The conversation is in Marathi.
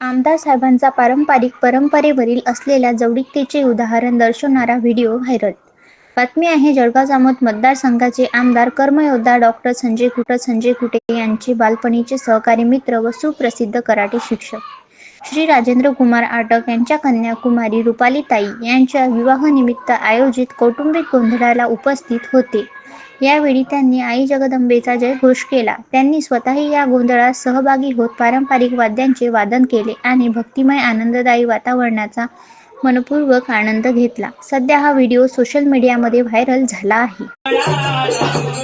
आमदार साहेबांचा पारंपरिक परंपरेवरील असलेल्या जवळीकतेचे उदाहरण दर्शवणारा व्हिडिओ व्हायरल. बातमी आहे जळगाव जामोद मतदारसंघाचे आमदार कर्मयोद्धा डॉक्टर संजय कुटर संजय कुटे यांचे बालपणीचे सहकारी मित्र व सुप्रसिद्ध कराटे शिक्षक. श्री राजेंद्र कुमार आटक यांच्या कन्या कुमारी रुपालीताई यांच्या विवाहानिमित्त आयोजित कौटुंबिक गोंधळाला उपस्थित होते. यावेळी त्यांनी आई जगदंबेचा जयघोष केला. त्यांनी स्वतःही या गोंधळात सहभागी होत पारंपरिक वाद्यांचे वादन केले आणि भक्तिमय आनंददायी वातावरणाचा मनपूर्वक आनंद घेतला. सध्या हा व्हिडिओ सोशल मीडियामध्ये व्हायरल झाला आहे.